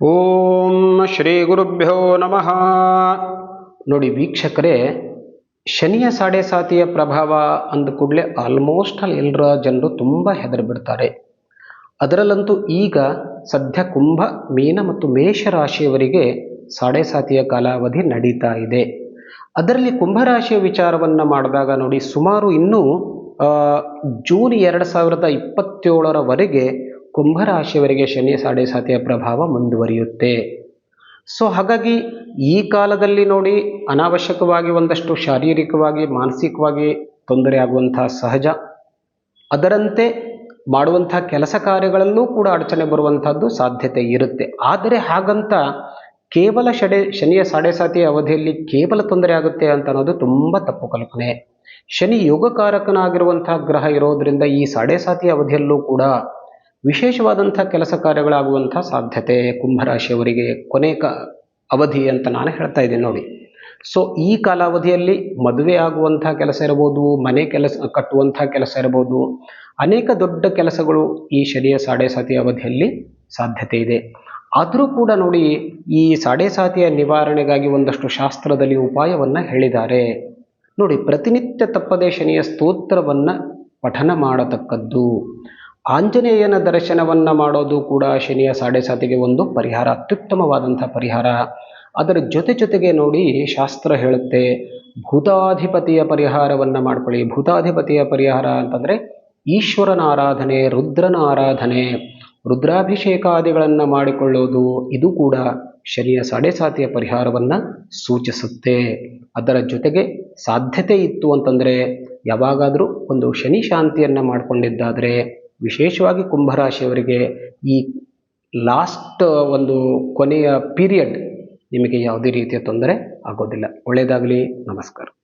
ಓಂ ಶ್ರೀ ಗುರುಭ್ಯೋ ನಮಃ. ನೋಡಿ ವೀಕ್ಷಕರೇ, ಶನಿಯ ಸಾಡೆ ಸಾತಿಯ ಪ್ರಭಾವ ಅಂದ ಕೂಡಲೇ ಆಲ್ಮೋಸ್ಟ್ ಅಲ್ಲಿ ಎಲ್ಲರ ಜನರು ತುಂಬ ಹೆದರಿಬಿಡ್ತಾರೆ ಅದರಲ್ಲಂತೂ ಈಗ ಸದ್ಯ ಕುಂಭ, ಮೀನ ಮತ್ತು ಮೇಷ ರಾಶಿಯವರಿಗೆ ಸಾಡೆ ಸಾತಿಯ ಕಾಲಾವಧಿ ನಡೀತಾ ಇದೆ. ಅದರಲ್ಲಿ ಕುಂಭರಾಶಿಯ ವಿಚಾರವನ್ನು ಮಾಡಿದಾಗ ನೋಡಿ ಸುಮಾರು ಇನ್ನೂ ಜೂನ್ ಎರಡು ಸಾವಿರದ ಇಪ್ಪತ್ತೇಳರವರೆಗೆ ಕುಂಭರಾಶಿಯವರಿಗೆ ಶನಿ ಸಾಡೆ ಸಾತಿಯ ಪ್ರಭಾವ ಮುಂದುವರಿಯುತ್ತೆ. ಸೊ ಹಾಗಾಗಿ ಈ ಕಾಲದಲ್ಲಿ ನೋಡಿ ಅನಾವಶ್ಯಕವಾಗಿ ಒಂದಷ್ಟು ಶಾರೀರಿಕವಾಗಿ, ಮಾನಸಿಕವಾಗಿ ತೊಂದರೆ ಆಗುವಂತಹ ಸಹಜ. ಅದರಂತೆ ಮಾಡುವಂಥ ಕೆಲಸ ಕಾರ್ಯಗಳಲ್ಲೂ ಕೂಡ ಅಡಚಣೆ ಬರುವಂಥದ್ದು ಸಾಧ್ಯತೆ ಇರುತ್ತೆ. ಆದರೆ ಹಾಗಂತ ಕೇವಲ ಶಡೆ, ಶನಿಯ ಸಾಡೆ ಸಾತಿಯ ಅವಧಿಯಲ್ಲಿ ಕೇವಲ ತೊಂದರೆ ಆಗುತ್ತೆ ಅಂತ ಅನ್ನೋದು ತುಂಬ ತಪ್ಪು ಕಲ್ಪನೆ. ಶನಿ ಯೋಗಕಾರಕನಾಗಿರುವಂತಹ ಗ್ರಹ ಇರೋದ್ರಿಂದ ಈ ಸಾಡೆ ಸಾತಿಯ ಅವಧಿಯಲ್ಲೂ ಕೂಡ ವಿಶೇಷವಾದಂಥ ಕೆಲಸ ಕಾರ್ಯಗಳಾಗುವಂಥ ಸಾಧ್ಯತೆ ಕುಂಭರಾಶಿಯವರಿಗೆ ಕೊನೆ ಕ ಅವಧಿ ಅಂತ ನಾನು ಹೇಳ್ತಾ ಇದ್ದೀನಿ ನೋಡಿ. ಸೊ ಈ ಕಾಲಾವಧಿಯಲ್ಲಿ ಮದುವೆ ಆಗುವಂಥ ಕೆಲಸ ಇರ್ಬೋದು, ಮನೆ ಕೆಲಸ ಕಟ್ಟುವಂಥ ಕೆಲಸ ಇರ್ಬೋದು, ಅನೇಕ ದೊಡ್ಡ ಕೆಲಸಗಳು ಈ ಶನಿಯ ಸಾಡೆ ಸಾತಿಯ ಅವಧಿಯಲ್ಲಿ ಸಾಧ್ಯತೆ ಇದೆ. ಆದರೂ ಕೂಡ ನೋಡಿ, ಈ ಸಾಡೆ ಸಾತಿಯ ನಿವಾರಣೆಗಾಗಿ ಒಂದಷ್ಟು ಶಾಸ್ತ್ರದಲ್ಲಿ ಉಪಾಯವನ್ನು ಹೇಳಿದ್ದಾರೆ. ನೋಡಿ, ಪ್ರತಿನಿತ್ಯ ತಪ್ಪದೆ ಶನಿಯ ಸ್ತೋತ್ರವನ್ನು ಪಠನ ಮಾಡತಕ್ಕದ್ದು. ಆಂಜನೇಯನ ದರ್ಶನವನ್ನು ಮಾಡೋದು ಕೂಡ ಶನಿಯ ಸಾಡೆ ಸಾತಿಗೆ ಒಂದು ಪರಿಹಾರ, ಅತ್ಯುತ್ತಮವಾದಂಥ ಪರಿಹಾರ. ಅದರ ಜೊತೆ ಜೊತೆಗೆ ನೋಡಿ ಶಾಸ್ತ್ರ ಹೇಳುತ್ತೆ, ಭೂತಾಧಿಪತಿಯ ಪರಿಹಾರವನ್ನು ಮಾಡ್ಕೊಳ್ಳಿ. ಭೂತಾಧಿಪತಿಯ ಪರಿಹಾರ ಅಂತಂದರೆ ಈಶ್ವರನ ಆರಾಧನೆ ರುದ್ರನ ಆರಾಧನೆ ರುದ್ರಾಭಿಷೇಕಾದಿಗಳನ್ನು ಮಾಡಿಕೊಳ್ಳೋದು, ಇದು ಕೂಡ ಶನಿಯ ಸಾಡೆ ಸಾತಿಯ ಪರಿಹಾರವನ್ನು ಸೂಚಿಸುತ್ತೆ. ಅದರ ಜೊತೆಗೆ ಸಾಧ್ಯತೆ ಇತ್ತು ಅಂತಂದರೆ ಯಾವಾಗಾದರೂ ಒಂದು ಶನಿ ಶಾಂತಿಯನ್ನು ಮಾಡಿಕೊಂಡಿದ್ದಾದರೆ ವಿಶೇಷವಾಗಿ ಕುಂಭರಾಶಿಯವರಿಗೆ ಈ ಲಾಸ್ಟ್ ಒಂದು ಕೊನೆಯ ಪೀರಿಯಡ್ ನಿಮಗೆ ಯಾವುದೇ ರೀತಿಯ ತೊಂದರೆ ಆಗೋದಿಲ್ಲ. ಒಳ್ಳೆಯದಾಗಲಿ. ನಮಸ್ಕಾರ.